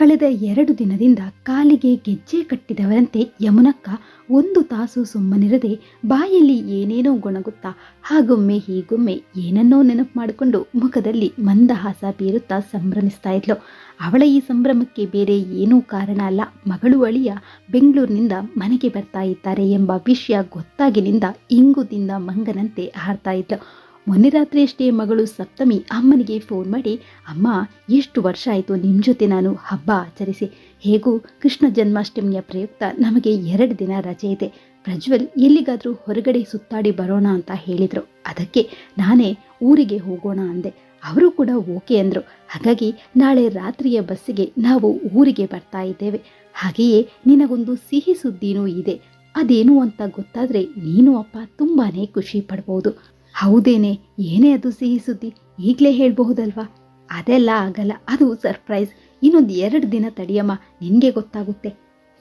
ಕಳೆದ ಎರಡು ದಿನದಿಂದ ಕಾಲಿಗೆ ಗೆಜ್ಜೆ ಕಟ್ಟಿದವರಂತೆ ಯಮುನಕ್ಕ ಒಂದು ತಾಸು ಸುಮ್ಮನಿರದೆ ಬಾಯಲ್ಲಿ ಏನೇನೋ ಗೊಣಗುತ್ತಾ ಹಾಗೊಮ್ಮೆ ಹೀಗೊಮ್ಮೆ ಏನನ್ನೋ ನೆನಪು ಮಾಡಿಕೊಂಡು ಮುಖದಲ್ಲಿ ಮಂದಹಾಸ ಬೀರುತ್ತಾ ಸಂಭ್ರಮಿಸ್ತಾ ಇದ್ಲು. ಅವಳ ಈ ಸಂಭ್ರಮಕ್ಕೆ ಬೇರೆ ಏನೂ ಕಾರಣ ಅಲ್ಲ. ಮಗಳು ಅಳಿಯ ಬೆಂಗಳೂರಿನಿಂದ ಮನೆಗೆ ಬರ್ತಾ ಇದ್ದಾರೆ ಎಂಬ ವಿಷಯ ಗೊತ್ತಾಗಿನಿಂದ ಇಂಗುದಿಂದ ಮಂಗನಂತೆ ಹಾರ್ತಾ ಇದ್ಲು. ಮೊನ್ನೆ ರಾತ್ರಿಯಷ್ಟೇ ಮಗಳು ಸಪ್ತಮಿ ಅಮ್ಮನಿಗೆ ಫೋನ್ ಮಾಡಿ, ಅಮ್ಮ, ಎಷ್ಟು ವರ್ಷ ಆಯಿತು ನಿಮ್ಮ ಜೊತೆ ನಾನು ಹಬ್ಬ ಆಚರಿಸಿ. ಹೇಗೂ ಕೃಷ್ಣ ಜನ್ಮಾಷ್ಟಮಿಯ ಪ್ರಯುಕ್ತ ನಮಗೆ ಎರಡು ದಿನ ರಜೆ ಇದೆ. ಪ್ರಜ್ವಲ್ ಎಲ್ಲಿಗಾದರೂ ಹೊರಗಡೆ ಸುತ್ತಾಡಿ ಬರೋಣ ಅಂತ ಹೇಳಿದರು. ಅದಕ್ಕೆ ನಾನೇ ಊರಿಗೆ ಹೋಗೋಣ ಅಂದೆ. ಅವರು ಕೂಡ ಓಕೆ ಅಂದರು. ಹಾಗಾಗಿ ನಾಳೆ ರಾತ್ರಿಯ ಬಸ್ಸಿಗೆ ನಾವು ಊರಿಗೆ ಬರ್ತಾ ಇದ್ದೇವೆ. ಹಾಗೆಯೇ ನಿನಗೊಂದು ಸಿಹಿ ಸುದ್ದಿನೂ ಇದೆ. ಅದೇನು ಅಂತ ಗೊತ್ತಾದರೆ ನೀನು ಅಪ್ಪ ತುಂಬಾ ಖುಷಿ ಪಡ್ಬೋದು. ಹೌದೇನೆ, ಏನೇ ಅದು ಸಿಹಿ ಸುದ್ದಿ, ಈಗಲೇ ಹೇಳಬಹುದಲ್ವಾ? ಅದೆಲ್ಲ ಆಗಲ್ಲ, ಅದು ಸರ್ಪ್ರೈಸ್. ಇನ್ನೊಂದು ಎರಡು ದಿನ ತಡಿಯಮ್ಮ, ನಿನಗೆ ಗೊತ್ತಾಗುತ್ತೆ.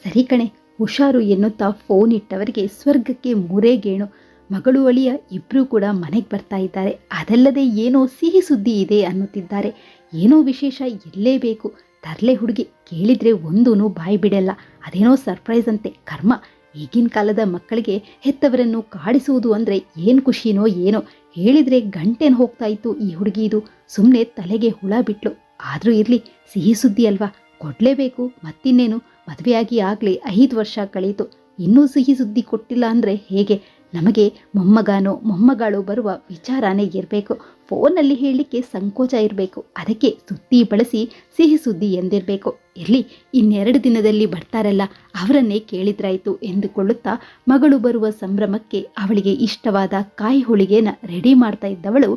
ಸರಿ ಕಣೆ, ಹುಷಾರು ಎನ್ನುತ್ತಾ ಫೋನ್ ಇಟ್ಟವರಿಗೆ ಸ್ವರ್ಗಕ್ಕೆ ಮೂರೇ ಗೇಣು. ಮಗಳು ಅಳಿಯ ಇಬ್ಬರೂ ಕೂಡ ಮನೆಗೆ ಬರ್ತಾ ಇದ್ದಾರೆ. ಅದಲ್ಲದೆ ಏನೋ ಸಿಹಿ ಸುದ್ದಿ ಇದೆ ಅನ್ನುತ್ತಿದ್ದಾರೆ. ಏನೋ ವಿಶೇಷ ಇರಲೇಬೇಕು. ತರಲೆ ಹುಡುಗಿ, ಕೇಳಿದ್ರೆ ಒಂದೂ ಬಾಯಿ ಬಿಡಲ್ಲ ಅದೇನೋ ಸರ್ಪ್ರೈಸ್ ಅಂತೆ, ಕರ್ಮ. ಈಗಿನ ಕಾಲದ ಮಕ್ಕಳಿಗೆ ಹೆತ್ತವರನ್ನು ಕಾಡಿಸುವುದು ಅಂದರೆ ಏನು ಖುಷಿನೋ ಏನೋ ಹೇಳಿದ್ರೆ ಗಂಟೆನ ಹೋಗ್ತಾ ಇತ್ತು ಈ ಹುಡುಗಿ ಇದು. ಸುಮ್ಮನೆ ತಲೆಗೆ ಹುಳ ಬಿಟ್ಲು. ಆದರೂ ಇರಲಿ, ಸಿಹಿ ಸುದ್ದಿ ಅಲ್ವಾ? ಕೊಡಲೇಬೇಕು, ಮತ್ತಿನ್ನೇನು? ಮದುವೆಯಾಗಿ ಆಗಲೇ ಐದು ವರ್ಷ ಕಳೆಯಿತು ಇನ್ನೂ ಸಿಹಿ ಸುದ್ದಿ ಕೊಟ್ಟಿಲ್ಲ ಅಂದರೆ ಹೇಗೆ? ನಮಗೆ ಮೊಮ್ಮಗನೋ, ಮೊಮ್ಮಗಳು ಬರುವ ವಿಚಾರನೇ ಇರಬೇಕು. ಫೋನಲ್ಲಿ ಹೇಳಲಿಕ್ಕೆ ಸಂಕೋಚ ಇರಬೇಕು. ಅದಕ್ಕೆ ಸುದ್ದಿ ಬಳಸಿ ಸಿಹಿ ಸುದ್ದಿ ಎಂದಿರಬೇಕು. ಇರಲಿ ಇನ್ನೆರಡು ದಿನದಲ್ಲಿ ಬರ್ತಾರಲ್ಲ, ಅವರನ್ನೇ ಕೇಳಿದ್ರಾಯಿತು ಎಂದುಕೊಳ್ಳುತ್ತಾ ಮಗಳು ಬರುವ ಸಂಭ್ರಮಕ್ಕೆ ಅವಳಿಗೆ ಇಷ್ಟವಾದ ಕಾಯಿ ಹೋಳಿಗೆನ ರೆಡಿ ಮಾಡ್ತಾ ಇದ್ದವಳು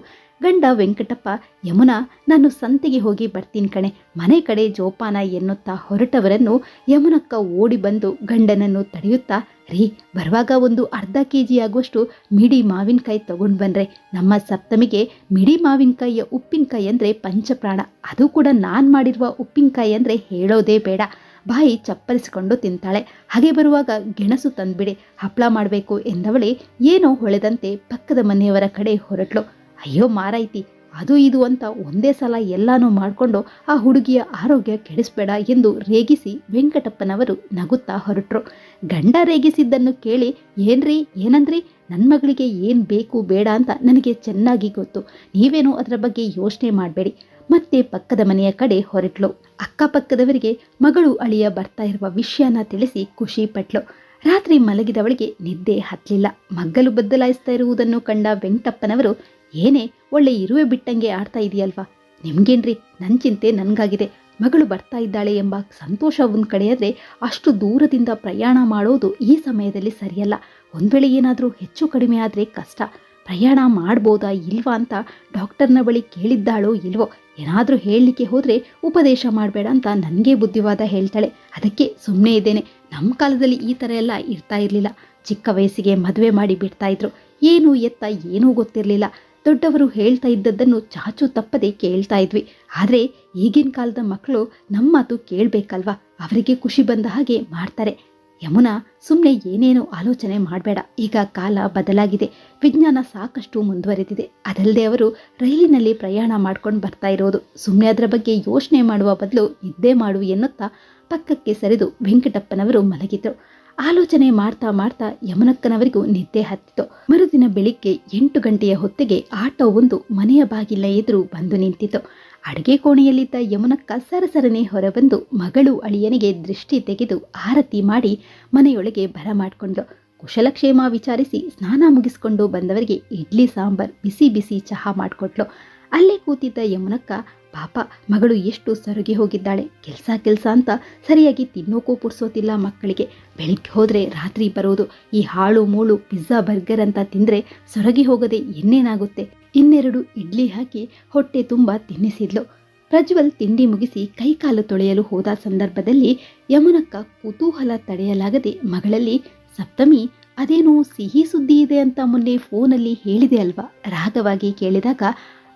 ಗಂಡ ವೆಂಕಟಪ್ಪ, ಯಮುನಾ, ನಾನು ಸಂತೆಗೆ ಹೋಗಿ ಬರ್ತೀನಿ ಕಣೆ. ಮನೆ ಕಡೆ ಜೋಪಾನ ಎನ್ನುತ್ತಾ ಹೊರಟವರನ್ನು ಯಮುನಕ್ಕ ಓಡಿ ಬಂದು ಗಂಡನನ್ನು ತಡೆಯುತ್ತಾ, ರೀ, ಬರುವಾಗ ಒಂದು ಅರ್ಧ ಕೆ ಜಿ ಆಗುವಷ್ಟು ಮಿಡಿ ಮಾವಿನಕಾಯಿ ತಗೊಂಡು ಬಂದ್ರೆ ನಮ್ಮ ಸಪ್ತಮಿಗೆ ಮಿಡಿ ಮಾವಿನಕಾಯಿಯ ಉಪ್ಪಿನಕಾಯಿ ಅಂದರೆ ಪಂಚಪ್ರಾಣ. ಅದು ಕೂಡ ನಾನು ಮಾಡಿರುವ ಉಪ್ಪಿನಕಾಯಿ ಅಂದರೆ ಹೇಳೋದೇ ಬೇಡ. ಬಾಯಿ ಚಪ್ಪರಿಸಿಕೊಂಡು ತಿಂತಾಳೆ. ಹಾಗೆ ಬರುವಾಗ ಗೆಣಸು ತಂದುಬಿಡಿ. ಹಪ್ಪಳ ಮಾಡಬೇಕು ಎಂದವಳೆ ಏನೋ ಹೊಳೆದಂತೆ ಪಕ್ಕದ ಮನೆಯವರ ಕಡೆ ಹೊರಟ್ಲು ಅಯ್ಯೋ ಮಾರೈತಿ, ಅದು ಇದು ಅಂತ ಒಂದೇ ಸಲ ಎಲ್ಲಾನು ಮಾಡಿಕೊಂಡು ಆ ಹುಡುಗಿಯ ಆರೋಗ್ಯ ಕೆಡಿಸ್ಬೇಡ ಎಂದು ರೇಗಿಸಿ ವೆಂಕಟಪ್ಪನವರು ನಗುತ್ತಾ ಹೊರಟರು. ಗಂಡ ರೇಗಿಸಿದ್ದನ್ನು ಕೇಳಿ, ಏನ್ರಿ, ಏನಂದ್ರಿ? ನನ್ನ ಮಗಳಿಗೆ ಏನು ಬೇಕು ಬೇಡ ಅಂತ ನನಗೆ ಚೆನ್ನಾಗಿ ಗೊತ್ತು. ನೀವೇನು ಅದರ ಬಗ್ಗೆ ಯೋಚನೆ ಮಾಡಬೇಡಿ. ಮತ್ತೆ ಪಕ್ಕದ ಮನೆಯ ಕಡೆ ಹೊರಟ್ಲು. ಅಕ್ಕಪಕ್ಕದವರಿಗೆ ಮಗಳು ಅಳಿಯ ಬರ್ತಾ ಇರುವ ವಿಷಯನ ತಿಳಿಸಿ ಖುಷಿ ಪಟ್ಲು. ರಾತ್ರಿ ಮಲಗಿದವಳಿಗೆ ನಿದ್ದೆ ಹತ್ತಲಿಲ್ಲ ಮಗ್ಗಲು ಬದಲಾಯಿಸ್ತಾ ಇರುವುದನ್ನು ಕಂಡ ವೆಂಕಟಪ್ಪನವರು ಏನೇ, ಒಳ್ಳೆ ಇರುವೆ ಬಿಟ್ಟಂಗೆ ಆಡ್ತಾ ಇದೆಯಲ್ವಾ? ನಿಮ್ಗೇನ್ರಿ ನನ್ನ ಚಿಂತೆ ನನಗಾಗಿದೆ. ಮಗಳು ಬರ್ತಾ ಇದ್ದಾಳೆ ಎಂಬ ಸಂತೋಷ ಒಂದು ಕಡೆಯಾದರೆ ಅಷ್ಟು ದೂರದಿಂದ ಪ್ರಯಾಣ ಮಾಡೋದು ಈ ಸಮಯದಲ್ಲಿ ಸರಿಯಲ್ಲ. ಒಂದು ವೇಳೆ ಏನಾದರೂ ಹೆಚ್ಚು ಕಡಿಮೆ ಆದರೆ ಕಷ್ಟ. ಪ್ರಯಾಣ ಮಾಡ್ಬೋದಾ ಇಲ್ವಾ ಅಂತ ಡಾಕ್ಟರ್ನ ಬಳಿ ಕೇಳಿದ್ದಾಳೋ ಇಲ್ವೋ, ಏನಾದರೂ ಹೇಳಲಿಕ್ಕೆ ಹೋದರೆ ಉಪದೇಶ ಮಾಡಬೇಡ ಅಂತ ನನಗೆ ಬುದ್ಧಿವಾದ ಹೇಳ್ತಾಳೆ. ಅದಕ್ಕೆ ಸುಮ್ಮನೆ ಇದ್ದೇನೆ. ನಮ್ಮ ಕಾಲದಲ್ಲಿ ಈ ಥರ ಎಲ್ಲ ಇರ್ತಾ ಇರಲಿಲ್ಲ. ಚಿಕ್ಕ ವಯಸ್ಸಿಗೆ ಮದುವೆ ಮಾಡಿ ಬಿಡ್ತಾ ಇದ್ರು. ಏನು ಎತ್ತ ಏನೂ ಗೊತ್ತಿರಲಿಲ್ಲ. ದೊಡ್ಡವರು ಹೇಳ್ತಾ ಇದ್ದದ್ದನ್ನು ಚಾಚು ತಪ್ಪದೆ ಕೇಳ್ತಾ ಇದ್ವಿ. ಆದರೆ ಈಗಿನ ಕಾಲದ ಮಕ್ಕಳು ನಮ್ಮ ಮಾತು ಕೇಳಬೇಕಲ್ವಾ? ಅವರಿಗೆ ಖುಷಿ ಬಂದ ಹಾಗೆ ಮಾಡ್ತಾರೆ. ಯಮುನಾ ಸುಮ್ಮನೆ ಏನೇನು ಆಲೋಚನೆ ಮಾಡಬೇಡ. ಈಗ ಕಾಲ ಬದಲಾಗಿದೆ. ವಿಜ್ಞಾನ ಸಾಕಷ್ಟು ಮುಂದುವರೆದಿದೆ. ಅದಲ್ಲದೆ ಅವರು ರೈಲಿನಲ್ಲಿ ಪ್ರಯಾಣ ಮಾಡ್ಕೊಂಡು ಬರ್ತಾ ಇರೋದು. ಸುಮ್ಮನೆ ಅದರ ಬಗ್ಗೆ ಯೋಚನೆ ಮಾಡುವ ಬದಲು ನಿದ್ದೆ ಮಾಡು ಎನ್ನುತ್ತಾ ಪಕ್ಕಕ್ಕೆ ಸರಿದು ವೆಂಕಟಪ್ಪನವರು ಮಲಗಿದ್ರು. ಆಲೋಚನೆ ಮಾಡ್ತಾ ಮಾಡ್ತಾ ಯಮನಕ್ಕನವರಿಗೂ ನಿದ್ದೆ ಹತ್ತಿತು. ಮರುದಿನ ಬೆಳಿಗ್ಗೆ ಎಂಟು ಗಂಟೆಯ ಹೊತ್ತಿಗೆ ಆಟೋ ಒಂದು ಮನೆಯ ಬಾಗಿಲ ಎದುರು ಬಂದು ನಿಂತಿತು. ಅಡುಗೆ ಕೋಣೆಯಲ್ಲಿದ್ದ ಯಮುನಕ್ಕ ಸರಸರನೆ ಹೊರಬಂದು ಮಗಳು ಅಳಿಯನಿಗೆ ದೃಷ್ಟಿ ತೆಗೆದು ಆರತಿ ಮಾಡಿ ಮನೆಯೊಳಗೆ ಬರಮಾಡಿಕೊಂಡು ಕುಶಲಕ್ಷೇಮ ವಿಚಾರಿಸಿ ಸ್ನಾನ ಮುಗಿಸ್ಕೊಂಡು ಬಂದವರಿಗೆ ಇಡ್ಲಿ ಸಾಂಬಾರ್, ಬಿಸಿ ಬಿಸಿ ಚಹಾ ಮಾಡಿಕೊಟ್ಲು ಅಲ್ಲೇ ಕೂತಿದ್ದ ಯಮುನಕ್ಕ ಪಾಪ, ಮಗಳು ಎಷ್ಟು ಸರುಗಿ ಹೋಗಿದ್ದಾಳೆ. ಕೆಲಸ ಕೆಲಸ ಅಂತ ಸರಿಯಾಗಿ ತಿನ್ನೋಕೂ ಪುರ್ಸೋತಿಲ್ಲ ಮಕ್ಕಳಿಗೆ. ಬೆಳಿಗ್ಗೆ ಹೋದರೆ ರಾತ್ರಿ ಬರೋದು, ಈ ಹಾಳು, ಮೂಳು, ಪಿಜ್ಜಾ, ಬರ್ಗರ್ ಅಂತ ತಿಂದರೆ ಸೊರಗಿ ಹೋಗದೆ ಇನ್ನೇನಾಗುತ್ತೆ? ಇನ್ನೆರಡು ಇಡ್ಲಿ ಹಾಕಿ ಹೊಟ್ಟೆ ತುಂಬ ತಿನ್ನಿಸಿದ್ಲು. ಪ್ರಜ್ವಲ್ ತಿಂಡಿ ಮುಗಿಸಿ ಕೈಕಾಲು ತೊಳೆಯಲು ಹೋದ ಸಂದರ್ಭದಲ್ಲಿ ಯಮುನಕ್ಕ ಕುತೂಹಲ ತಡೆಯಲಾಗದೆ ಮಗಳಲ್ಲಿ, ಸಪ್ತಮಿ, ಅದೇನೋ ಸಿಹಿ ಸುದ್ದಿ ಇದೆ ಅಂತ ಮೊನ್ನೆ ಫೋನಲ್ಲಿ ಹೇಳಿದೆ ಅಲ್ವಾ? ರಾಗವಾಗಿ ಕೇಳಿದಾಗ,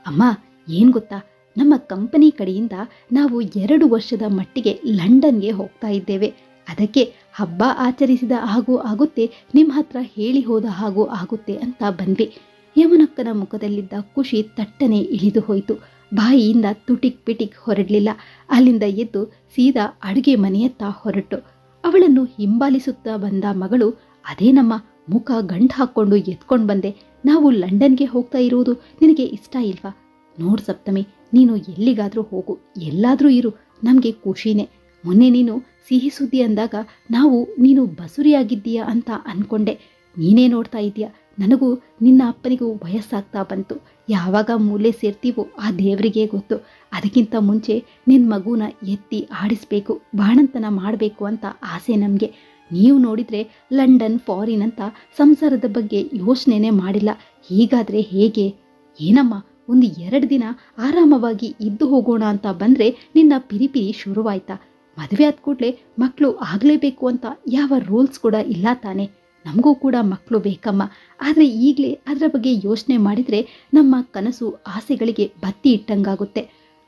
ಅಮ್ಮ, ಏನು ಗೊತ್ತಾ? ನಮ್ಮ ಕಂಪನಿ ಕಡೆಯಿಂದ ನಾವು ಎರಡು ವರ್ಷದ ಮಟ್ಟಿಗೆ ಲಂಡನ್ಗೆ ಹೋಗ್ತಾ ಇದ್ದೇವೆ. ಅದಕ್ಕೆ ಹಬ್ಬ ಆಚರಿಸಿದ ಹಾಗೂ ಆಗುತ್ತೆ, ನಿಮ್ಮ ಹತ್ರ ಹೇಳಿ ಹೋದ ಹಾಗೂ ಆಗುತ್ತೆ ಅಂತ ಬಂದ್ವಿ. ಯಮನಕ್ಕನ ಮುಖದಲ್ಲಿದ್ದ ಖುಷಿ ತಟ್ಟನೆ ಇಳಿದು ಹೋಯಿತು. ಬಾಯಿಯಿಂದ ತುಟಿಕ್ ಪಿಟಿಕ್ ಹೊರಡಲಿಲ್ಲ. ಅಲ್ಲಿಂದ ಎದ್ದು ಸೀದಾ ಅಡುಗೆ ಮನೆಯತ್ತ ಹೊರಟು. ಅವಳನ್ನು ಹಿಂಬಾಲಿಸುತ್ತಾ ಬಂದ ಮಗಳು ಅದೇ ನಮ್ಮ ಮುಖ ಗಂಟು ಹಾಕ್ಕೊಂಡು ಎತ್ಕೊಂಡು ಬಂದೆ. ನಾವು ಲಂಡನ್ಗೆ ಹೋಗ್ತಾ ಇರುವುದು ನಿನಗೆ ಇಷ್ಟ ಇಲ್ವಾ? ನೋಡ್ ಸಪ್ತಮಿ ನೀನು ಎಲ್ಲಿಗಾದರೂ ಹೋಗು, ಎಲ್ಲಾದರೂ ಇರು, ನಮಗೆ ಖುಷಿನೇ. ಮೊನ್ನೆ ನೀನು ಸಿಹಿ ಸುದ್ದಿ ಅಂದಾಗ ನಾವು ನೀನು ಬಸುರಿಯಾಗಿದ್ದೀಯಾ ಅಂತ ಅನ್ಕೊಂಡೆ. ನೀನೇ ನೋಡ್ತಾ ಇದ್ದೀಯ? ನನಗೂ ನಿನ್ನ ಅಪ್ಪನಿಗೂ ವಯಸ್ಸಾಗ್ತಾ ಬಂತು. ಯಾವಾಗ ಮೂಲೆ ಸೇರ್ತೀವೋ ಆ ದೇವರಿಗೆ ಗೊತ್ತು. ಅದಕ್ಕಿಂತ ಮುಂಚೆ ನಿನ್ನ ಮಗುನ ಎತ್ತಿ ಆಡಿಸ್ಬೇಕು, ಬಾಣಂತನ ಮಾಡಬೇಕು ಅಂತ ಆಸೆ ನಮಗೆ. ನೀವು ನೋಡಿದರೆ ಲಂಡನ್ ಫಾರಿನ್ ಅಂತ ಸಂಸಾರದ ಬಗ್ಗೆ ಯೋಚನೆನೇ ಮಾಡಿಲ್ಲ. ಹೀಗಾದರೆ ಹೇಗೆ? ಏನಮ್ಮ? ಒಂದು ಎರಡು ದಿನ ಆರಾಮವಾಗಿ ಇದ್ದು ಹೋಗೋಣ ಅಂತ ಬಂದರೆ ನಿನ್ನ ಪಿರಿಪಿರಿ ಶುರುವಾಯ್ತಾ? ಮದುವೆ ಆದ ಕೂಡಲೇ ಮಕ್ಕಳು ಆಗಲೇಬೇಕು ಅಂತ ಯಾವ ರೂಲ್ಸ್ ಕೂಡ ಇಲ್ಲ ತಾನೆ. ನಮಗೂ ಕೂಡ ಮಕ್ಕಳು ಬೇಕಮ್ಮ. ಆದರೆ ಈಗಲೇ ಅದರ ಬಗ್ಗೆ ಯೋಚನೆ ಮಾಡಿದರೆ ನಮ್ಮ ಕನಸು ಆಸೆಗಳಿಗೆ ಬತ್ತಿ ಇಟ್ಟಂಗಾಗುತ್ತೆ.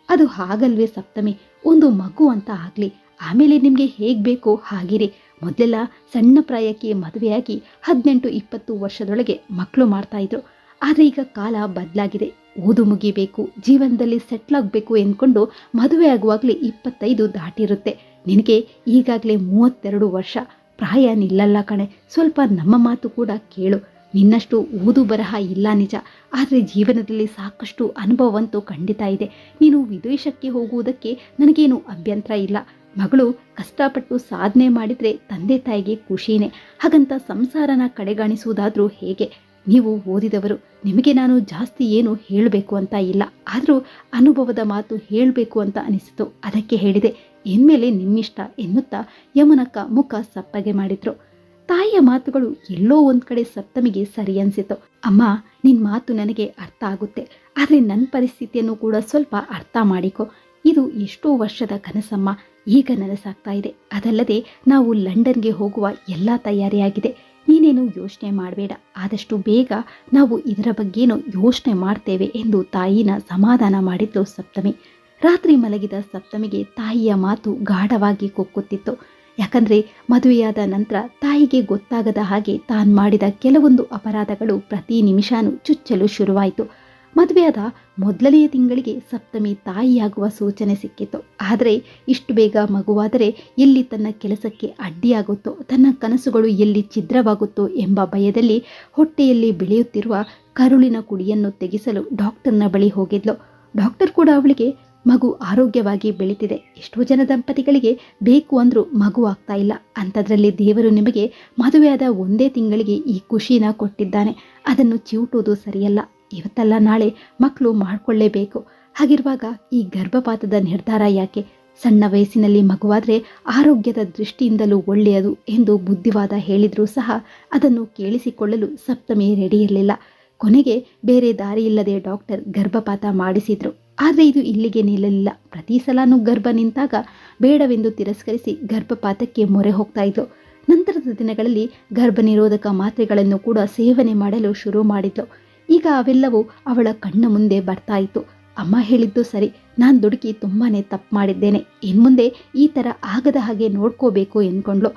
ಅದು ಹಾಗಲ್ವೇ ಸಪ್ತಮಿ? ಒಂದು ಮಗು ಅಂತ ಆಗಲಿ. ಆಮೇಲೆ ನಿಮಗೆ ಹೇಗೆ ಬೇಕೋ ಹಾಗಿರಿ. ಮೊದಲೆಲ್ಲ ಸಣ್ಣ ಪ್ರಾಯಕ್ಕೆ ಮದುವೆಯಾಗಿ ಹದಿನೆಂಟು ಇಪ್ಪತ್ತು ವರ್ಷದೊಳಗೆ ಮಕ್ಕಳು ಮಾಡ್ತಾಯಿದ್ರು ಆದರೆ ಈಗ ಕಾಲ ಬದಲಾಗಿದೆ. ಓದು ಮುಗಿಬೇಕು, ಜೀವನದಲ್ಲಿ ಸೆಟ್ಲ್ ಆಗಬೇಕು ಎಂದ್ಕೊಂಡು ಮದುವೆ ಆಗುವಾಗಲೇ ಇಪ್ಪತ್ತೈದು ದಾಟಿರುತ್ತೆ. ನಿನಗೆ ಈಗಾಗಲೇ ಮೂವತ್ತೆರಡು ವರ್ಷ. ಪ್ರಾಯ ನಿಲ್ಲಲ್ಲ ಕಣೆ, ಸ್ವಲ್ಪ ನಮ್ಮ ಮಾತು ಕೂಡ ಕೇಳು. ನಿನ್ನಷ್ಟು ಓದು ಬರಹ ಇಲ್ಲ ನಿಜ. ಆದರೆ ಜೀವನದಲ್ಲಿ ಸಾಕಷ್ಟು ಅನುಭವವಂತೂ ಖಂಡಿತ ಇದೆ. ನೀನು ವಿದೇಶಕ್ಕೆ ಹೋಗುವುದಕ್ಕೆ ನನಗೇನು ಅಭ್ಯಂತರ ಇಲ್ಲ. ಮಗಳು ಕಷ್ಟಪಟ್ಟು ಸಾಧನೆ ಮಾಡಿದರೆ ತಂದೆ ತಾಯಿಗೆ ಖುಷಿನೇ. ಹಾಗಂತ ಸಂಸಾರನ ಕಡೆಗಾಣಿಸುವುದಾದರೂ ಹೇಗೆ? ನೀವು ಓದಿದವರು, ನಿಮಗೆ ನಾನು ಜಾಸ್ತಿ ಏನು ಹೇಳಬೇಕು ಅಂತ ಇಲ್ಲ. ಆದರೂ ಅನುಭವದ ಮಾತು ಹೇಳಬೇಕು ಅಂತ ಅನಿಸಿತು. ಅದಕ್ಕೆ ಹೇಳಿದೆ ಇನ್ಮೇಲೆ ನಿಮ್ಮಿಷ್ಟ? ಎನ್ನುತ್ತಾ ಯಮುನಕ್ಕ ಮುಖ ಸಪ್ಪಗೆ ಮಾಡಿದ್ರು. ತಾಯಿಯ ಮಾತುಗಳು ಎಲ್ಲೋ ಒಂದು ಕಡೆ ಸಪ್ತಮಿಗೆ ಸರಿ ಅನಿಸಿತು. ಅಮ್ಮ ನಿನ್ನ ಮಾತು ನನಗೆ ಅರ್ಥ ಆಗುತ್ತೆ. ಆದರೆ ನನ್ನ ಪರಿಸ್ಥಿತಿಯನ್ನು ಕೂಡ ಸ್ವಲ್ಪ ಅರ್ಥ ಮಾಡಿಕೊ. ಇದು ಎಷ್ಟೋ ವರ್ಷದ ಕನಸಮ್ಮ. ಈಗ ನನಸಾಗ್ತಾ ಇದೆ. ಅದಲ್ಲದೆ ನಾವು ಲಂಡನ್ಗೆ ಹೋಗುವ ಎಲ್ಲ ತಯಾರಿಯಾಗಿದೆ. ನೀನೇನು ಯೋಚನೆ ಮಾಡಬೇಡ. ಆದಷ್ಟು ಬೇಗ ನಾವು ಇದರ ಬಗ್ಗೆನು ಯೋಚನೆ ಮಾಡ್ತೇವೆ ಎಂದು ತಾಯಿನ ಸಮಾಧಾನ ಮಾಡಿದ್ಲು ಸಪ್ತಮಿ. ರಾತ್ರಿ ಮಲಗಿದ ಸಪ್ತಮಿಗೆ ತಾಯಿಯ ಮಾತು ಗಾಢವಾಗಿ ಕೊಕ್ಕುತ್ತಿತ್ತು. ಯಾಕಂದ್ರೆ ಮದುವೆಯಾದ ನಂತರ ತಾಯಿಗೆ ಗೊತ್ತಾಗದ ಹಾಗೆ ತಾನು ಮಾಡಿದ ಕೆಲವೊಂದು ಅಪರಾಧಗಳು ಪ್ರತಿ ನಿಮಿಷಾನು ಚುಚ್ಚಲು ಶುರುವಾಯಿತು. ಮದುವೆಯಾದ ಮೊದಲನೆಯ ತಿಂಗಳಿಗೆ ಸಪ್ತಮಿ ತಾಯಿಯಾಗುವ ಸೂಚನೆ ಸಿಕ್ಕಿತು. ಆದರೆ ಇಷ್ಟು ಬೇಗ ಮಗುವಾದರೆ ಎಲ್ಲಿ ತನ್ನ ಕೆಲಸಕ್ಕೆ ಅಡ್ಡಿಯಾಗುತ್ತೋ, ತನ್ನ ಕನಸುಗಳು ಎಲ್ಲಿ ಛಿದ್ರವಾಗುತ್ತೋ ಎಂಬ ಭಯದಲ್ಲಿ ಹೊಟ್ಟೆಯಲ್ಲಿ ಬೆಳೆಯುತ್ತಿರುವ ಕರುಳಿನ ಕುಡಿಯನ್ನು ತೆಗೆಸಲು ಡಾಕ್ಟರ್ನ ಬಳಿ ಹೋಗಿದ್ಲು. ಡಾಕ್ಟರ್ ಕೂಡ ಅವಳಿಗೆ, ಮಗು ಆರೋಗ್ಯವಾಗಿ ಬೆಳೀತಿದೆ. ಎಷ್ಟೋ ಜನ ದಂಪತಿಗಳಿಗೆ ಬೇಕು ಅಂದರೂ ಮಗು ಆಗ್ತಾ ಇಲ್ಲ. ಅಂಥದ್ರಲ್ಲಿ ದೇವರು ನಿಮಗೆ ಮದುವೆಯಾದ ಒಂದೇ ತಿಂಗಳಿಗೆ ಈ ಖುಷಿನ ಕೊಟ್ಟಿದ್ದಾನೆ. ಅದನ್ನು ಚಿವುಟುವುದು ಸರಿಯಲ್ಲ. ಇವತ್ತಲ್ಲ ನಾಳೆ ಮಕ್ಕಳು ಮಾಡಿಕೊಳ್ಳೇಬೇಕು. ಹಾಗಿರುವಾಗ ಈ ಗರ್ಭಪಾತದ ನಿರ್ಧಾರ ಯಾಕೆ? ಸಣ್ಣ ವಯಸ್ಸಿನಲ್ಲಿ ಮಗುವಾದರೆ ಆರೋಗ್ಯದ ದೃಷ್ಟಿಯಿಂದಲೂ ಒಳ್ಳೆಯದು ಎಂದು ಬುದ್ಧಿವಾದ ಹೇಳಿದರೂ ಸಹ ಅದನ್ನು ಕೇಳಿಸಿಕೊಳ್ಳಲು ಸಪ್ತಮಿ ರೆಡಿ ಇರಲಿಲ್ಲ ಕೊನೆಗೆ ಬೇರೆ ದಾರಿಯಿಲ್ಲದೆ ಡಾಕ್ಟರ್ ಗರ್ಭಪಾತ ಮಾಡಿಸಿದ್ರು. ಆದರೆ ಇದು ಇಲ್ಲಿಗೆ ನಿಲ್ಲಲಿಲ್ಲ. ಪ್ರತಿ ಸಲನೂ ಗರ್ಭ ನಿಂತಾಗ ಬೇಡವೆಂದು ತಿರಸ್ಕರಿಸಿ ಗರ್ಭಪಾತಕ್ಕೆ ಮೊರೆ ಹೋಗ್ತಾ ಇದ್ದು ನಂತರದ ದಿನಗಳಲ್ಲಿ ಗರ್ಭನಿರೋಧಕ ಮಾತ್ರೆಗಳನ್ನು ಕೂಡ ಸೇವನೆ ಮಾಡಲು ಶುರು ಮಾಡಿದ್ಲು ಈಗ ಅವೆಲ್ಲವೂ ಅವಳ ಕಣ್ಣ ಮುಂದೆ ಬರ್ತಾ ಇತ್ತು ಅಮ್ಮ ಹೇಳಿದ್ದು ಸರಿ, ನಾನು ದುಡುಕಿ ತುಂಬಾ ತಪ್ಪು ಮಾಡಿದ್ದೇನೆ. ಇನ್ಮುಂದೆ ಈ ಥರ ಆಗದ ಹಾಗೆ ನೋಡ್ಕೋಬೇಕು ಎಂದ್ಕೊಂಡ್ಲು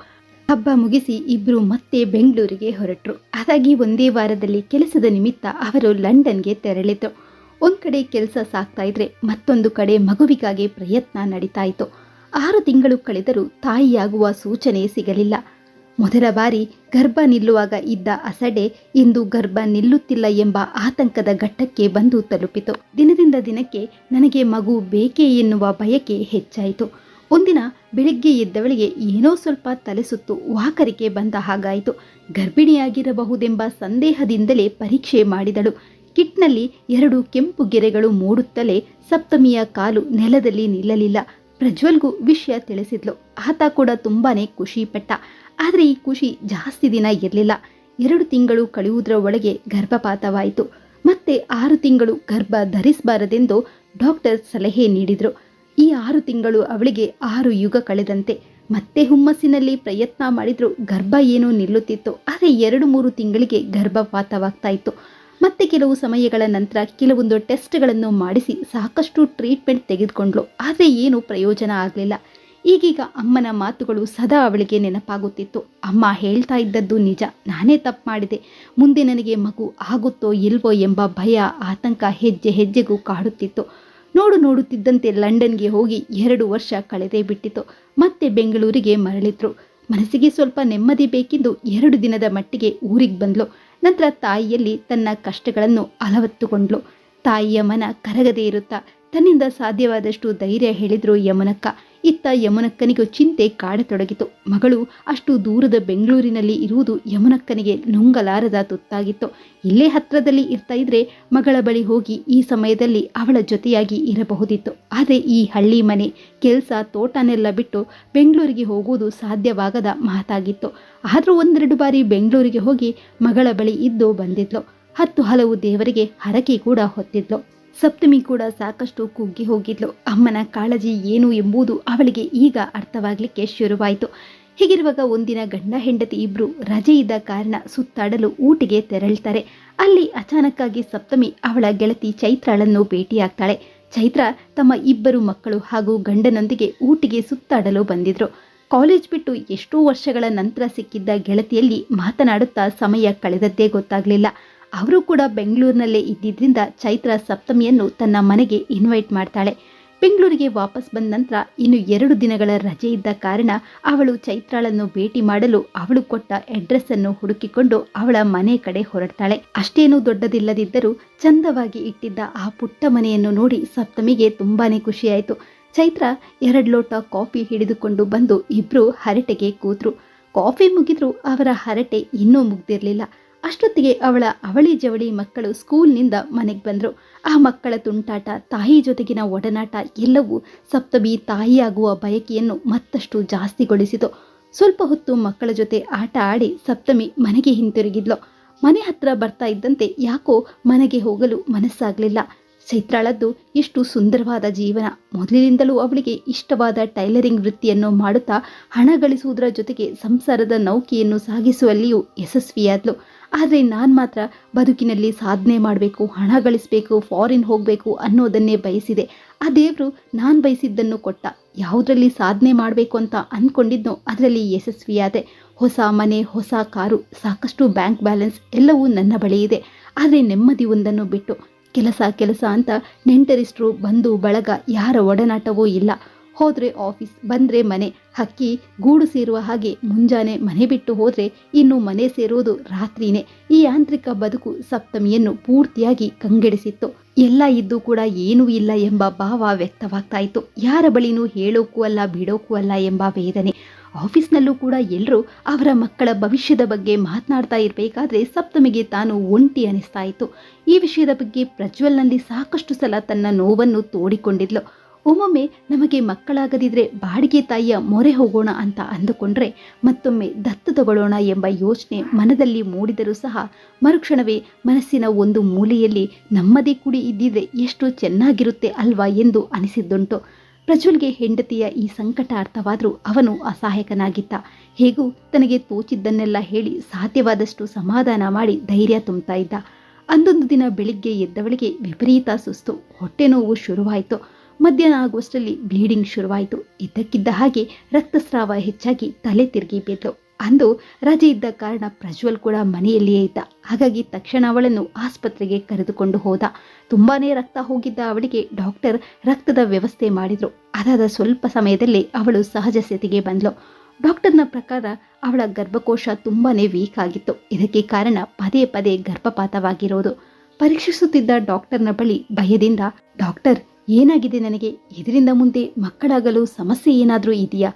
ಹಬ್ಬ ಮುಗಿಸಿ ಇಬ್ರು ಮತ್ತೆ ಬೆಂಗಳೂರಿಗೆ ಹೊರಟರು. ಅದಾಗಿ ಒಂದೇ ವಾರದಲ್ಲಿ ಕೆಲಸದ ನಿಮಿತ್ತ ಅವರು ಲಂಡನ್ಗೆ ತೆರಳಿದ್ರು. ಒಂದು ಕಡೆ ಕೆಲಸ ಸಾಕ್ತಾ ಇದ್ರೆ ಮತ್ತೊಂದು ಕಡೆ ಮಗುವಿಗಾಗಿ ಪ್ರಯತ್ನ ನಡೀತಾ ಇತ್ತು ಆರು ತಿಂಗಳು ಕಳೆದರೂ ತಾಯಿಯಾಗುವ ಸೂಚನೆ ಸಿಗಲಿಲ್ಲ. ಮೊದಲ ಬಾರಿ ಗರ್ಭ ನಿಲ್ಲುವಾಗ ಇದ್ದ ಅಸಡೆ ಇಂದು ಗರ್ಭ ನಿಲ್ಲುತ್ತಿಲ್ಲ ಎಂಬ ಆತಂಕದ ಘಟ್ಟಕ್ಕೆ ಬಂದು ತಲುಪಿತು. ದಿನದಿಂದ ದಿನಕ್ಕೆ ನನಗೆ ಮಗು ಬೇಕೇ ಎನ್ನುವ ಬಯಕೆ ಹೆಚ್ಚಾಯಿತು. ಒಂದಿನ ಬೆಳಿಗ್ಗೆ ಎದ್ದವಳಿಗೆ ಏನೋ ಸ್ವಲ್ಪ ತಲೆ ಸುತ್ತು ವಾಕರಿಕೆ ಬಂದ ಹಾಗಾಯಿತು. ಗರ್ಭಿಣಿಯಾಗಿರಬಹುದೆಂಬ ಸಂದೇಹದಿಂದಲೇ ಪರೀಕ್ಷೆ ಮಾಡಿದಳು. ಕಿಟ್ನಲ್ಲಿ ಎರಡು ಕೆಂಪು ಗೆರೆಗಳು ಮೂಡುತ್ತಲೇ ಸಪ್ತಮಿಯ ಕಾಲು ನೆಲದಲ್ಲಿ ನಿಲ್ಲಲಿಲ್ಲ. ಪ್ರಜ್ವಲ್ಗೂ ವಿಷಯ ತಿಳಿಸಿದ್ಲು. ಆತ ಕೂಡ ತುಂಬಾನೇ ಖುಷಿ ಪಟ್ಟ ಆದರೆ ಈ ಖುಷಿ ಜಾಸ್ತಿ ದಿನ ಇರಲಿಲ್ಲ. ಎರಡು ತಿಂಗಳು ಕಳೆಯುವುದರ ಒಳಗೆ ಗರ್ಭಪಾತವಾಯಿತು. ಮತ್ತೆ ಆರು ತಿಂಗಳು ಗರ್ಭ ಧರಿಸಬಾರದೆಂದು ಡಾಕ್ಟರ್ ಸಲಹೆ ನೀಡಿದರು. ಈ ಆರು ತಿಂಗಳು ಅವಳಿಗೆ ಆರು ಯುಗ ಕಳೆದಂತೆ. ಮತ್ತೆ ಹುಮ್ಮಸ್ಸಿನಲ್ಲಿ ಪ್ರಯತ್ನ ಮಾಡಿದ್ರು. ಗರ್ಭ ಏನೋ ನಿಲ್ಲುತ್ತಿತ್ತು. ಆದರೆ ಎರಡು ಮೂರು ತಿಂಗಳಿಗೆ ಗರ್ಭಪಾತವಾಗ್ತಾ ಇತ್ತು ಮತ್ತೆ ಕೆಲವು ಸಮಯಗಳ ನಂತರ ಕೆಲವೊಂದು ಟೆಸ್ಟ್ಗಳನ್ನು ಮಾಡಿಸಿ ಸಾಕಷ್ಟು ಟ್ರೀಟ್ಮೆಂಟ್ ತೆಗೆದುಕೊಂಡ್ಲು ಆದರೆ ಏನು ಪ್ರಯೋಜನ ಆಗಲಿಲ್ಲ. ಈಗೀಗ ಅಮ್ಮನ ಮಾತುಗಳು ಸದಾ ಅವಳಿಗೆ ನೆನಪಾಗುತ್ತಿತ್ತು. ಅಮ್ಮ ಹೇಳ್ತಾ ಇದ್ದದ್ದು ನಿಜ, ನಾನೇ ತಪ್ಪು ಮಾಡಿದೆ. ಮುಂದೆ ನನಗೆ ಮಗು ಆಗುತ್ತೋ ಇಲ್ವೋ ಎಂಬ ಭಯ, ಆತಂಕ ಹೆಜ್ಜೆ ಹೆಜ್ಜೆಗೂ ಕಾಡುತ್ತಿತ್ತು. ನೋಡು ನೋಡುತ್ತಿದ್ದಂತೆ ಲಂಡನ್ಗೆ ಹೋಗಿ ಎರಡು ವರ್ಷ ಕಳೆದೇ ಬಿಟ್ಟಿತು ಮತ್ತೆ ಬೆಂಗಳೂರಿಗೆ ಮರಳಿದ್ರು. ಮನಸ್ಸಿಗೆ ಸ್ವಲ್ಪ ನೆಮ್ಮದಿ ಬೇಕೆಂದು ಎರಡು ದಿನದ ಮಟ್ಟಿಗೆ ಊರಿಗೆ ಬಂದ್ಲು. ನಂತರ ತಾಯಿಯಲ್ಲಿ ತನ್ನ ಕಷ್ಟಗಳನ್ನು ಅಲವತ್ತುಕೊಂಡ್ಲು ತಾಯಿಯ ಮನ ಕರಗದೇ ಇರುತ್ತಾ, ತನ್ನಿಂದ ಸಾಧ್ಯವಾದಷ್ಟು ಧೈರ್ಯ ಹೇಳಿದ್ರು ಯಮುನಕ್ಕ. ಇತ್ತ ಯಮುನಕ್ಕನಿಗೂ ಚಿಂತೆ ಕಾಡತೊಡಗಿತು. ಮಗಳು ಅಷ್ಟು ದೂರದ ಬೆಂಗಳೂರಿನಲ್ಲಿ ಇರುವುದು ಯಮುನಕ್ಕನಿಗೆ ನುಂಗಲಾರದ ತುತ್ತಾಗಿತ್ತು. ಇಲ್ಲೇ ಹತ್ರದಲ್ಲಿ ಇರ್ತಾ ಇದ್ರೆ ಮಗಳ ಬಳಿ ಹೋಗಿ ಈ ಸಮಯದಲ್ಲಿ ಅವಳ ಜೊತೆಯಾಗಿ ಇರಬಹುದಿತ್ತು. ಆದರೆ ಈ ಹಳ್ಳಿ ಮನೆ, ಕೆಲಸ, ತೋಟನೆಲ್ಲ ಬಿಟ್ಟು ಬೆಂಗಳೂರಿಗೆ ಹೋಗುವುದು ಸಾಧ್ಯವಾಗದ ಮಾತಾಗಿತ್ತು. ಆದರೂ ಒಂದೆರಡು ಬಾರಿ ಬೆಂಗಳೂರಿಗೆ ಹೋಗಿ ಮಗಳ ಬಳಿ ಇದ್ದು ಬಂದಿದ್ಲು. ಹತ್ತು ಹಲವು ದೇವರಿಗೆ ಹರಕೆ ಕೂಡ ಹೊತ್ತಿದ್ಲು. ಸಪ್ತಮಿ ಕೂಡ ಸಾಕಷ್ಟು ಕುಗ್ಗಿ ಹೋಗಿದ್ಲು. ಅಮ್ಮನ ಕಾಳಜಿ ಏನು ಎಂಬುದು ಅವಳಿಗೆ ಈಗ ಅರ್ಥವಾಗಲಿಕ್ಕೆ ಶುರುವಾಯಿತು. ಹೀಗಿರುವಾಗ ಒಂದಿನ ಗಂಡ ಹೆಂಡತಿ ಇಬ್ರು ರಜೆ ಇದ್ದ ಕಾರಣ ಸುತ್ತಾಡಲು ಊಟಿಗೆ ತೆರಳ್ತಾರೆ. ಅಲ್ಲಿ ಅಚಾನಕ್ಕಾಗಿ ಸಪ್ತಮಿ ಅವಳ ಗೆಳತಿ ಚೈತ್ರಾಳನ್ನು ಭೇಟಿಯಾಗ್ತಾಳೆ. ಚೈತ್ರ ತಮ್ಮ ಇಬ್ಬರು ಮಕ್ಕಳು ಹಾಗೂ ಗಂಡನೊಂದಿಗೆ ಊಟಿಗೆ ಸುತ್ತಾಡಲು ಬಂದಿದ್ರು. ಕಾಲೇಜ್ ಬಿಟ್ಟು ಎಷ್ಟೋ ವರ್ಷಗಳ ನಂತರ ಸಿಕ್ಕಿದ್ದ ಗೆಳತಿಯಲ್ಲಿ ಮಾತನಾಡುತ್ತಾ ಸಮಯ ಕಳೆದದ್ದೇ ಗೊತ್ತಾಗಲಿಲ್ಲ. ಅವರು ಕೂಡ ಬೆಂಗಳೂರಿನಲ್ಲೇ ಇದ್ದಿದ್ದರಿಂದ ಚೈತ್ರ ಸಪ್ತಮಿಯನ್ನು ತನ್ನ ಮನೆಗೆ ಇನ್ವೈಟ್ ಮಾಡ್ತಾಳೆ. ಬೆಂಗಳೂರಿಗೆ ವಾಪಸ್ ಬಂದ ನಂತರ ಇನ್ನು ಎರಡು ದಿನಗಳ ರಜೆ ಇದ್ದ ಕಾರಣ ಅವಳು ಚೈತ್ರಾಳನ್ನು ಭೇಟಿ ಮಾಡಲು ಅವಳು ಕೊಟ್ಟ ಅಡ್ರೆಸ್ ಅನ್ನು ಹುಡುಕಿಕೊಂಡು ಅವಳ ಮನೆ ಕಡೆ ಹೊರಡ್ತಾಳೆ. ಅಷ್ಟೇನೂ ದೊಡ್ಡದಿಲ್ಲದಿದ್ದರೂ ಚಂದವಾಗಿ ಇಟ್ಟಿದ್ದ ಆ ಪುಟ್ಟ ಮನೆಯನ್ನು ನೋಡಿ ಸಪ್ತಮಿಗೆ ತುಂಬಾನೇ ಖುಷಿಯಾಯಿತು. ಚೈತ್ರ ಎರಡು ಲೋಟ ಕಾಫಿ ಹಿಡಿದುಕೊಂಡು ಬಂದು ಇಬ್ರು ಹರಟೆಗೆ ಕೂತ್ರು. ಕಾಫಿ ಮುಗಿದ್ರು ಅವರ ಹರಟೆ ಇನ್ನೂ ಮುಗ್ದಿರಲಿಲ್ಲ. ಅಷ್ಟೊತ್ತಿಗೆ ಅವಳ ಅವಳಿ ಜವಳಿ ಮಕ್ಕಳು ಸ್ಕೂಲ್ನಿಂದ ಮನೆಗೆ ಬಂದರು. ಆ ಮಕ್ಕಳ ತುಂಟಾಟ, ತಾಯಿ ಜೊತೆಗಿನ ಒಡನಾಟ ಎಲ್ಲವೂ ಸಪ್ತಮಿ ತಾಯಿಯಾಗುವ ಬಯಕೆಯನ್ನು ಮತ್ತಷ್ಟು ಜಾಸ್ತಿಗೊಳಿಸಿತು. ಸ್ವಲ್ಪ ಹೊತ್ತು ಮಕ್ಕಳ ಜೊತೆ ಆಟ ಆಡಿ ಸಪ್ತಮಿ ಮನೆಗೆ ಹಿಂತಿರುಗಿದ್ಲು. ಮನೆ ಹತ್ರ ಬರ್ತಾ ಇದ್ದಂತೆ ಯಾಕೋ ಮನೆಗೆ ಹೋಗಲು ಮನಸ್ಸಾಗಲಿಲ್ಲ. ಚೈತ್ರಾಳದ್ದು ಎಷ್ಟು ಸುಂದರವಾದ ಜೀವನ. ಮೊದಲಿನಿಂದಲೂ ಅವಳಿಗೆ ಇಷ್ಟವಾದ ಟೈಲರಿಂಗ್ ವೃತ್ತಿಯನ್ನು ಮಾಡುತ್ತಾ ಹಣ ಗಳಿಸುವುದರ ಜೊತೆಗೆ ಸಂಸಾರದ ನೌಕೆಯನ್ನು ಸಾಗಿಸುವಲ್ಲಿಯೂ ಯಶಸ್ವಿಯಾದ್ಲು. ಆದರೆ ನಾನು ಮಾತ್ರ ಬದುಕಿನಲ್ಲಿ ಸಾಧನೆ ಮಾಡಬೇಕು, ಹಣ ಗಳಿಸಬೇಕು ಫಾರಿನ್ ಹೋಗಬೇಕು ಅನ್ನೋದನ್ನೇ ಬಯಸಿದೆ. ಆ ದೇವರು ನಾನು ಬಯಸಿದ್ದನ್ನು ಕೊಟ್ಟ. ಯಾವುದರಲ್ಲಿ ಸಾಧನೆ ಮಾಡಬೇಕು ಅಂತ ಅಂದ್ಕೊಂಡಿದ್ನೋ ಅದರಲ್ಲಿ ಯಶಸ್ವಿಯಾದೆ. ಹೊಸ ಮನೆ, ಹೊಸ ಕಾರು, ಸಾಕಷ್ಟು ಬ್ಯಾಂಕ್ ಬ್ಯಾಲೆನ್ಸ್ ಎಲ್ಲವೂ ನನ್ನ ಬಳಿ ಇದೆ. ಆದರೆ ನೆಮ್ಮದಿ ಒಂದನ್ನು ಬಿಟ್ಟು, ಕೆಲಸ ಕೆಲಸ ಅಂತ ನೆಂಟರಿಷ್ಟರು ಬಂಧು ಬಳಗ ಯಾರ ಒಡನಾಟವೂ ಇಲ್ಲ. ಹೋದರೆ ಆಫೀಸ್, ಬಂದ್ರೆ ಮನೆ. ಹಕ್ಕಿ ಗೂಡು ಸೇರುವ ಹಾಗೆ ಮುಂಜಾನೆ ಮನೆ ಬಿಟ್ಟು ಹೋದ್ರೆ ಇನ್ನು ಮನೆ ಸೇರುವುದು ರಾತ್ರಿನೇ. ಈ ಯಾಂತ್ರಿಕ ಬದುಕು ಸಪ್ತಮಿಯನ್ನು ಪೂರ್ತಿಯಾಗಿ ಕಂಗೆಡಿಸಿತ್ತು. ಎಲ್ಲ ಇದ್ದು ಕೂಡ ಏನೂ ಇಲ್ಲ ಎಂಬ ಭಾವ ವ್ಯಕ್ತವಾಗ್ತಾ ಇತ್ತು ಯಾರ ಬಳಿನೂ ಹೇಳೋಕ್ಕೂ ಅಲ್ಲ ಬಿಡೋಕ್ಕೂ ಅಲ್ಲ ಎಂಬ ವೇದನೆ. ಆಫೀಸ್ನಲ್ಲೂ ಕೂಡ ಎಲ್ಲರೂ ಅವರ ಮಕ್ಕಳ ಭವಿಷ್ಯದ ಬಗ್ಗೆ ಮಾತನಾಡ್ತಾ ಇರಬೇಕಾದ್ರೆ ಸಪ್ತಮಿಗೆ ತಾನು ಒಂಟಿ ಅನಿಸ್ತಾ ಇತ್ತು ಈ ವಿಷಯದ ಬಗ್ಗೆ ಪ್ರಜ್ವಲ್ನಲ್ಲಿ ಸಾಕಷ್ಟು ಸಲ ತನ್ನ ನೋವನ್ನು ತೋಡಿಕೊಂಡಿದ್ಲು. ಒಮ್ಮೊಮ್ಮೆ ನಮಗೆ ಮಕ್ಕಳಾಗದಿದ್ರೆ ಬಾಡಿಗೆ ತಾಯಿಯ ಮೊರೆ ಹೋಗೋಣ ಅಂತ ಅಂದುಕೊಂಡ್ರೆ ಮತ್ತೊಮ್ಮೆ ದತ್ತು ತಗೊಳ್ಳೋಣ ಎಂಬ ಯೋಚನೆ ಮನದಲ್ಲಿ ಮೂಡಿದರೂ ಸಹ ಮರುಕ್ಷಣವೇ ಮನಸ್ಸಿನ ಒಂದು ಮೂಲೆಯಲ್ಲಿ ನಮ್ಮದೇ ಕುಡಿ ಇದ್ದಿದ್ರೆ ಎಷ್ಟು ಚೆನ್ನಾಗಿರುತ್ತೆ ಅಲ್ವಾ ಎಂದು ಅನಿಸಿದ್ದುಂಟು. ಪ್ರಜ್ವಲ್ಗೆ ಹೆಂಡತಿಯ ಈ ಸಂಕಟ ಅರ್ಥವಾದರೂ ಅವನು ಅಸಹಾಯಕನಾಗಿದ್ದ. ಹೇಗೂ ತನಗೆ ತೋಚಿದ್ದನ್ನೆಲ್ಲ ಹೇಳಿ ಸಾಧ್ಯವಾದಷ್ಟು ಸಮಾಧಾನ ಮಾಡಿ ಧೈರ್ಯ ತುಂಬ್ತಾ ಇದ್ದ. ಅಂದೊಂದು ದಿನ ಬೆಳಿಗ್ಗೆ ಎದ್ದವಳಿಗೆ ವಿಪರೀತ ಸುಸ್ತು, ಹೊಟ್ಟೆ ನೋವು ಶುರುವಾಯಿತು. ಮಧ್ಯಾಹ್ನ ಆಗುವಷ್ಟರಲ್ಲಿ ಬ್ಲೀಡಿಂಗ್ ಶುರುವಾಯಿತು. ಇದ್ದಕ್ಕಿದ್ದ ಹಾಗೆ ರಕ್ತಸ್ರಾವ ಹೆಚ್ಚಾಗಿ ತಲೆ ತಿರುಗಿ ಬಿದ್ಲು. ಅಂದು ರಜೆ ಇದ್ದ ಕಾರಣ ಪ್ರಜ್ವಲ್ ಕೂಡ ಮನೆಯಲ್ಲಿಯೇ ಇದ್ದ. ಹಾಗಾಗಿ ತಕ್ಷಣ ಅವಳನ್ನು ಆಸ್ಪತ್ರೆಗೆ ಕರೆದುಕೊಂಡು ಹೋದ. ತುಂಬಾನೇ ರಕ್ತ ಹೋಗಿದ್ದ ಅವಳಿಗೆ ಡಾಕ್ಟರ್ ರಕ್ತದ ವ್ಯವಸ್ಥೆ ಮಾಡಿದ್ರು. ಅದಾದ ಸ್ವಲ್ಪ ಸಮಯದಲ್ಲಿ ಅವಳು ಸಹಜ ಸ್ಥಿತಿಗೆ ಬಂದ್ಲು. ಡಾಕ್ಟರ್ನ ಪ್ರಕಾರ ಅವಳ ಗರ್ಭಕೋಶ ತುಂಬಾನೇ ವೀಕ್ ಆಗಿತ್ತು. ಇದಕ್ಕೆ ಕಾರಣ ಪದೇ ಪದೇ ಗರ್ಭಪಾತವಾಗಿರೋದು. ಪರೀಕ್ಷಿಸುತ್ತಿದ್ದ ಡಾಕ್ಟರ್ನ ಬಳಿ ಭಯದಿಂದ ಡಾಕ್ಟರ್ ಏನಾಗಿದೆ ನನಗೆ? ಇದರಿಂದ ಮುಂದೆ ಮಕ್ಕಳಾಗಲು ಸಮಸ್ಯೆ ಏನಾದರೂ ಇದೆಯಾ?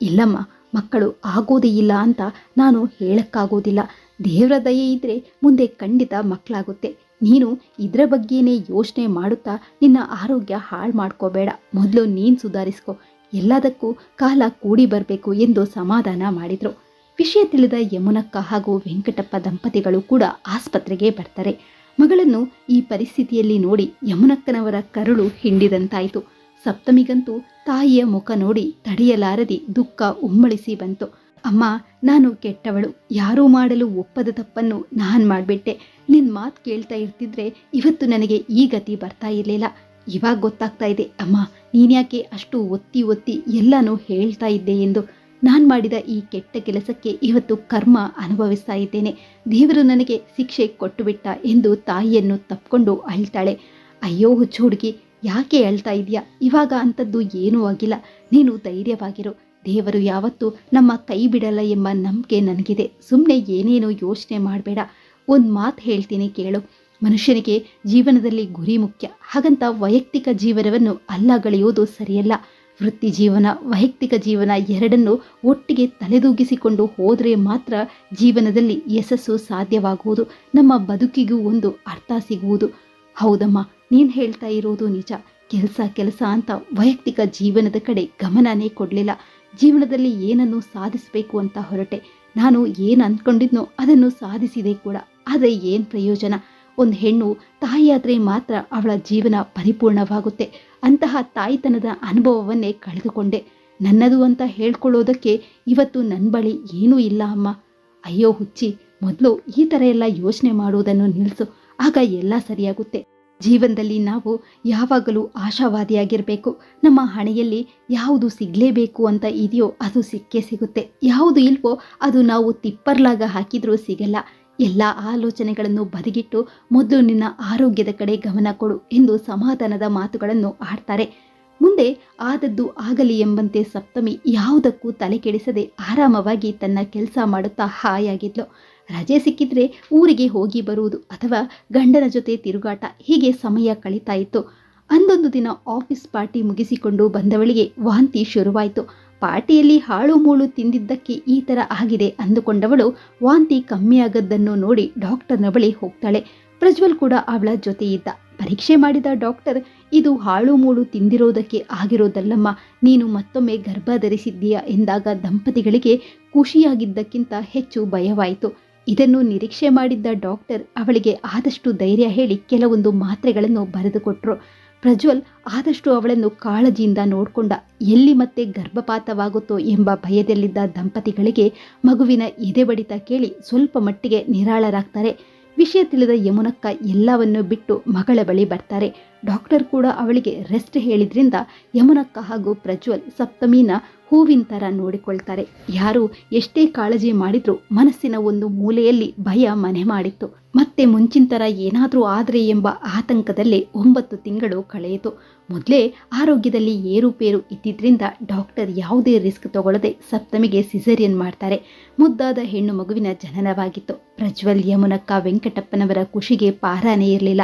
ಇಲ್ಲಮ್ಮ, ಮಕ್ಕಳು ಆಗೋದೇ ಇಲ್ಲ ಅಂತ ನಾನು ಹೇಳಕ್ಕಾಗೋದಿಲ್ಲ. ದೇವರ ದಯೆ ಇದ್ದರೆ ಮುಂದೆ ಖಂಡಿತ ಮಕ್ಕಳಾಗುತ್ತೆ. ನೀನು ಇದರ ಬಗ್ಗೆನೇ ಯೋಚನೆ ಮಾಡುತ್ತಾ ನಿನ್ನ ಆರೋಗ್ಯ ಹಾಳು ಮಾಡ್ಕೋಬೇಡ. ಮೊದಲು ನೀನು ಸುಧಾರಿಸ್ಕೊ. ಎಲ್ಲದಕ್ಕೂ ಕಾಲ ಕೂಡಿ ಬರಬೇಕು ಎಂದು ಸಮಾಧಾನ ಮಾಡಿದರು. ವಿಷಯ ತಿಳಿದ ಯಮುನಕ್ಕ ಹಾಗೂ ವೆಂಕಟಪ್ಪ ದಂಪತಿಗಳು ಕೂಡ ಆಸ್ಪತ್ರೆಗೆ ಬರ್ತಾರೆ. ಮಗಳನ್ನು ಈ ಪರಿಸ್ಥಿತಿಯಲ್ಲಿ ನೋಡಿ ಯಮುನಕ್ಕನವರ ಕರುಳು ಹಿಂಡಿದಂತಾಯಿತು. ಸಪ್ತಮಿಗಂತೂ ತಾಯಿಯ ಮುಖ ನೋಡಿ ತಡೆಯಲಾರದೆ ದುಃಖ ಉಮ್ಮಳಿಸಿ ಬಂತು. ಅಮ್ಮ, ನಾನು ಕೆಟ್ಟವಳು. ಯಾರೂ ಮಾಡಲು ಒಪ್ಪದ ತಪ್ಪನ್ನು ನಾನು ಮಾಡಿಬಿಟ್ಟೆ. ನಿನ್ನ ಮಾತು ಕೇಳ್ತಾ ಇರ್ತಿದ್ರೆ ಇವತ್ತು ನನಗೆ ಈ ಗತಿ ಬರ್ತಾ ಇರಲಿಲ್ಲ. ಇವಾಗ ಗೊತ್ತಾಗ್ತಾ ಇದೆ. ಅಮ್ಮ, ನೀನ್ಯಾಕೆ ಅಷ್ಟು ಒತ್ತಿ ಒತ್ತಿ ಎಲ್ಲನೂ ಹೇಳ್ತಾ ಇದ್ದೆ ಎಂದು ನಾನು ಮಾಡಿದ ಈ ಕೆಟ್ಟ ಕೆಲಸಕ್ಕೆ ಇವತ್ತು ಕರ್ಮ ಅನುಭವಿಸ್ತಾ ಇದ್ದೇನೆ. ದೇವರು ನನಗೆ ಶಿಕ್ಷೆ ಕೊಟ್ಟುಬಿಟ್ಟ ಎಂದು ತಾಯಿಯನ್ನು ತಪ್ಪಿಕೊಂಡು ಅಳ್ತಾಳೆ. ಅಯ್ಯೋ ಹುಚ್ಚು ಹುಡುಗಿ, ಯಾಕೆ ಅಳ್ತಾ ಇದೆಯಾ ಇವಾಗ ಅಂಥದ್ದು ಏನೂ ಆಗಿಲ್ಲ. ನೀನು ಧೈರ್ಯವಾಗಿರು. ದೇವರು ಯಾವತ್ತೂ ನಮ್ಮ ಕೈ ಬಿಡಲ್ಲ ಎಂಬ ನಂಬಿಕೆ ನನಗಿದೆ. ಸುಮ್ಮನೆ ಏನೇನೋ ಯೋಚನೆ ಮಾಡಬೇಡ. ಒಂದು ಮಾತು ಹೇಳ್ತೀನಿ ಕೇಳು. ಮನುಷ್ಯನಿಗೆ ಜೀವನದಲ್ಲಿ ಗುರಿ ಮುಖ್ಯ. ಹಾಗಂತ ವೈಯಕ್ತಿಕ ಜೀವನವನ್ನು ಅಲ್ಲಗಳೆಯುವುದು ಸರಿಯಲ್ಲ. ವೃತ್ತಿ ಜೀವನ, ವೈಯಕ್ತಿಕ ಜೀವನ ಎರಡನ್ನು ಒಟ್ಟಿಗೆ ತಲೆದೂಗಿಸಿಕೊಂಡು ಹೋದರೆ ಮಾತ್ರ ಜೀವನದಲ್ಲಿ ಯಶಸ್ಸು ಸಾಧ್ಯವಾಗುವುದು. ನಮ್ಮ ಬದುಕಿಗೂ ಒಂದು ಅರ್ಥ ಸಿಗುವುದು. ಹೌದಮ್ಮ, ನೀನು ಹೇಳ್ತಾ ಇರೋದು ನಿಜ. ಕೆಲಸ ಕೆಲಸ ಅಂತ ವೈಯಕ್ತಿಕ ಜೀವನದ ಕಡೆ ಗಮನನೇ ಕೊಡಲಿಲ್ಲ. ಜೀವನದಲ್ಲಿ ಏನನ್ನು ಸಾಧಿಸಬೇಕು ಅಂತ ಹೊರಟೆ. ನಾನು ಏನು ಅಂದ್ಕೊಂಡಿದ್ನೋ ಅದನ್ನು ಸಾಧಿಸಿದೆ ಕೂಡ. ಆದರೆ ಏನು ಪ್ರಯೋಜನ? ಒಂದು ಹೆಣ್ಣು ತಾಯಿಯಾದರೆ ಮಾತ್ರ ಅವಳ ಜೀವನ ಪರಿಪೂರ್ಣವಾಗುತ್ತೆ. ಅಂತಹ ತಾಯಿತನದ ಅನುಭವವನ್ನೇ ಕಳೆದುಕೊಂಡೆ. ನನ್ನದು ಅಂತ ಹೇಳ್ಕೊಳ್ಳೋದಕ್ಕೆ ಇವತ್ತು ನನ್ನ ಬಳಿ ಏನೂ ಇಲ್ಲ ಅಮ್ಮ. ಅಯ್ಯೋ ಹುಚ್ಚಿ, ಮೊದಲು ಈ ಥರ ಎಲ್ಲ ಯೋಚನೆ ಮಾಡುವುದನ್ನು ನಿಲ್ಲಿಸು ಆಗ ಎಲ್ಲ ಸರಿಯಾಗುತ್ತೆ. ಜೀವನದಲ್ಲಿ ನಾವು ಯಾವಾಗಲೂ ಆಶಾವಾದಿಯಾಗಿರಬೇಕು. ನಮ್ಮ ಹಣೆಯಲ್ಲಿ ಯಾವುದು ಸಿಗಲೇಬೇಕು ಅಂತ ಇದೆಯೋ ಅದು ಸಿಕ್ಕೇ ಸಿಗುತ್ತೆ. ಯಾವುದು ಇಲ್ವೋ ಅದು ನಾವು ತಿಪ್ಪರ್ಲಾಗ ಹಾಕಿದ್ರೂ ಸಿಗಲ್ಲ. ಎಲ್ಲ ಆಲೋಚನೆಗಳನ್ನು ಬದಿಗಿಟ್ಟು ಮೊದಲು ನಿನ್ನ ಆರೋಗ್ಯದ ಕಡೆ ಗಮನ ಕೊಡು ಎಂದು ಸಮಾಧಾನದ ಮಾತುಗಳನ್ನು ಆಡ್ತಾರೆ. ಮುಂದೆ ಆದದ್ದು ಆಗಲಿ ಎಂಬಂತೆ ಸಪ್ತಮಿ ಯಾವುದಕ್ಕೂ ತಲೆ ಕೆಡಿಸದೆ ಆರಾಮವಾಗಿ ತನ್ನ ಕೆಲಸ ಮಾಡುತ್ತಾ ಹಾಯಾಗಿದ್ಲು. ರಜೆ ಸಿಕ್ಕಿದ್ರೆ ಊರಿಗೆ ಹೋಗಿ ಬರುವುದು ಅಥವಾ ಗಂಡನ ಜೊತೆ ತಿರುಗಾಟ ಹೀಗೆ ಸಮಯ ಕಳೀತಾ ಇತ್ತು. ಅಂದೊಂದು ದಿನ ಆಫೀಸ್ ಪಾರ್ಟಿ ಮುಗಿಸಿಕೊಂಡು ಬಂದವಳಿಗೆ ವಾಂತಿ ಶುರುವಾಯಿತು. ಪಾರ್ಟಿಯಲ್ಲಿ ಹಾಳು ಮೂಳು ತಿಂದಿದ್ದಕ್ಕೆ ಈ ಥರ ಆಗಿದೆ ಅಂದುಕೊಂಡವಳು ವಾಂತಿ ಕಮ್ಮಿಯಾಗದ್ದನ್ನು ನೋಡಿ ಡಾಕ್ಟರ್ನ ಬಳಿ ಹೋಗ್ತಾಳೆ. ಪ್ರಜ್ವಲ್ ಕೂಡ ಅವಳ ಜೊತೆ ಇದ್ದ ಪರೀಕ್ಷೆ ಮಾಡಿದ ಡಾಕ್ಟರ್, ಇದು ಹಾಳು ಮೂಳು ತಿಂದಿರೋದಕ್ಕೆ ಆಗಿರೋದಲ್ಲಮ್ಮ, ನೀನು ಮತ್ತೊಮ್ಮೆ ಗರ್ಭ ಧರಿಸಿದ್ದೀಯಾ ಎಂದಾಗ ದಂಪತಿಗಳಿಗೆ ಖುಷಿಯಾಗಿದ್ದಕ್ಕಿಂತ ಹೆಚ್ಚು ಭಯವಾಯಿತು. ಇದನ್ನು ನಿರೀಕ್ಷೆ ಮಾಡಿದ್ದ ಡಾಕ್ಟರ್ ಅವಳಿಗೆ ಆದಷ್ಟು ಧೈರ್ಯ ಹೇಳಿ ಕೆಲವೊಂದು ಮಾತ್ರೆಗಳನ್ನು ಬರೆದುಕೊಟ್ರು. ಪ್ರಜ್ವಲ್ ಆದಷ್ಟು ಅವಳನ್ನು ಕಾಳಜಿಯಿಂದ ನೋಡಿಕೊಂಡ ಎಲ್ಲಿ ಮತ್ತೆ ಗರ್ಭಪಾತವಾಗುತ್ತೋ ಎಂಬ ಭಯದಲ್ಲಿದ್ದ ದಂಪತಿಗಳಿಗೆ ಮಗುವಿನ ಎದೆ ಬಡಿತ ಕೇಳಿ ಸ್ವಲ್ಪ ಮಟ್ಟಿಗೆ ನಿರಾಳರಾಗ್ತಾರೆ. ವಿಷಯ ತಿಳಿದ ಯಮುನಕ್ಕ ಎಲ್ಲವನ್ನೂ ಬಿಟ್ಟು ಮಗಳ ಬಳಿ ಬರ್ತಾರೆ. ಡಾಕ್ಟರ್ ಕೂಡ ಅವಳಿಗೆ ರೆಸ್ಟ್ ಹೇಳಿದ್ರಿಂದ ಯಮುನಕ್ಕ ಹಾಗೂ ಪ್ರಜ್ವಲ್ ಸಪ್ತಮಿನ ಹೂವಿನ ಥರ ನೋಡಿಕೊಳ್ತಾರೆ. ಯಾರು ಎಷ್ಟೇ ಕಾಳಜಿ ಮಾಡಿದ್ರೂ ಮನಸ್ಸಿನ ಒಂದು ಮೂಲೆಯಲ್ಲಿ ಭಯ ಮನೆ ಮಾಡಿತ್ತು. ಮತ್ತೆ ಮುಂಚಿನ ಥರ ಏನಾದರೂ ಆದರೆ ಎಂಬ ಆತಂಕದಲ್ಲಿ ಒಂಬತ್ತು ತಿಂಗಳು ಕಳೆಯಿತು. ಮೊದಲೇ ಆರೋಗ್ಯದಲ್ಲಿ ಏರುಪೇರು ಇದ್ದಿದ್ದರಿಂದ ಡಾಕ್ಟರ್ ಯಾವುದೇ ರಿಸ್ಕ್ ತಗೊಳ್ಳದೆ ಸಪ್ತಮಿಗೆ ಸಿಸೇರಿಯನ್ ಮಾಡ್ತಾರೆ. ಮುದ್ದಾದ ಹೆಣ್ಣು ಮಗುವಿನ ಜನನವಾಗಿತ್ತು. ಪ್ರಜ್ವಲ್, ಯಮುನಕ್ಕ, ವೆಂಕಟಪ್ಪನವರ ಖುಷಿಗೆ ಪಾರಾನೇ ಇರಲಿಲ್ಲ.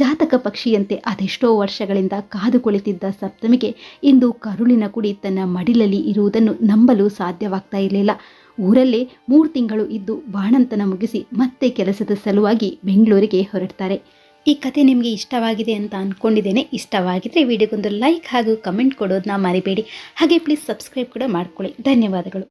ಜಾತಕ ಪಕ್ಷಿಯಂತೆ ಅದೆಷ್ಟೋ ವರ್ಷಗಳಿಂದ ಕಾದು ಕುಳಿತಿದ್ದ ಸಪ್ತಮಿಗೆ ಇಂದು ಕರುಳಿನ ಕುಡಿ ತನ್ನ ಮಡಿಲಲ್ಲಿ ಇರುವುದನ್ನು ನಂಬಲು ಸಾಧ್ಯವಾಗ್ತಾ ಇರಲಿಲ್ಲ. ಊರಲ್ಲೇ ಮೂರು ತಿಂಗಳು ಇದ್ದು ಬಾಣಂತನ ಮುಗಿಸಿ ಮತ್ತೆ ಕೆಲಸದ ಸಲುವಾಗಿ ಬೆಂಗಳೂರಿಗೆ ಹೊರಡ್ತಾರೆ. ಈ ಕತೆ ನಿಮಗೆ ಇಷ್ಟವಾಗಿದೆ ಅಂತ ಅಂದ್ಕೊಂಡಿದ್ದೇನೆ ಇಷ್ಟವಾಗಿದ್ದರೆ ವಿಡಿಯೋಗೊಂದು ಲೈಕ್ ಹಾಗೂ ಕಮೆಂಟ್ ಕೊಡೋದನ್ನ ಮರಿಬೇಡಿ. ಹಾಗೆ ಪ್ಲೀಸ್ ಸಬ್ಸ್ಕ್ರೈಬ್ ಕೂಡ ಮಾಡ್ಕೊಳ್ಳಿ. ಧನ್ಯವಾದಗಳು.